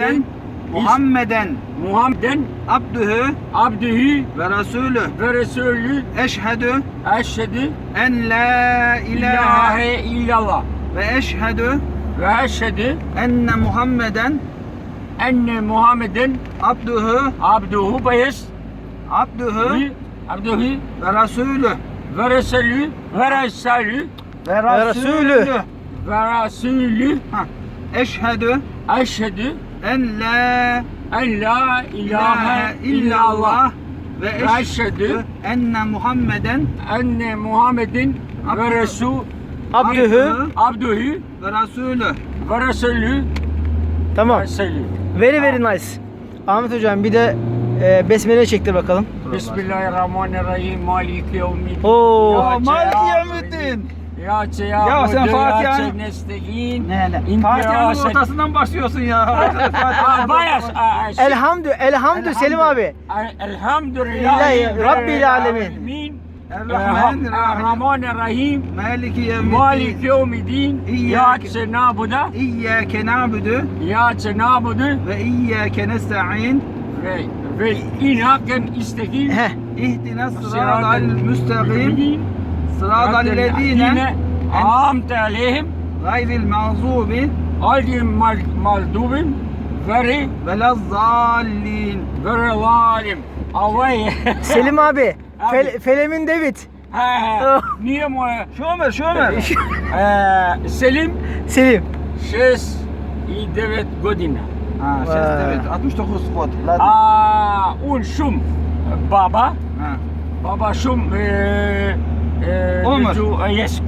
Muhammeden Muhammeden Muhammeden abdühü abdühü ve rasulü ve resulü eşhedü eşhedü en la ilahe illallah ve eşhedü ve eşhedü enne Muhammeden enne Muhammeden abdühü abduhu bayes abdühü abduhu ve rasulü ve resulü ve resulü ve rasulü. ve resulü Ha. Eşhedü eşhedü en la en la ilahe illallah ve Ve eşhedü eşhedü enne Muhammeden enne Muhammeden Abdühü. ve resul Abdühü. abduhu ve rasulü ve resulü Tamam. resulü Very very nice. Ahmet hocam bir de e, besmele çektir bakalım. Bismillahirrahmanirrahim. Maliki yevmiddin. Oo. Ya Maliki yevmiddin. Ya ya Ya sen Fatiha'nı- Ya nesteğin. Ne ne? Fatihanın ortasından başlıyorsun ya. Aa, Bayas. aa, şey- Elhamdü, elhamdü Selim abi. Elhamdülillah. Lillahi Rabbil alemin. Errahmanirrahim. Rahmanirrahim. Maliki yevmiddin. Maliki yevmiddin. İyyâke- İyyâke nâbuda. İyyâke na'budu İyyâke nâbudu. ve iyyâke nesta'in. Ve ve inaken istekin. Heh. İhdina sıratal müstakim. Sıratal lezine Yine amte aleyhim. gayril mağzubi Aldim mal maldubin. Very ve lazzallin. very zalim. Away. Selim abi. Abi. Fel, Felemin David. Ha, ha. Niye mu? Şömer şömer. Eee, Selim Selim. Şes i devet godina. Ha ses Vay. evet 69 kod. Aa, un şum baba. Ha. Baba şum eee Omar. Yes,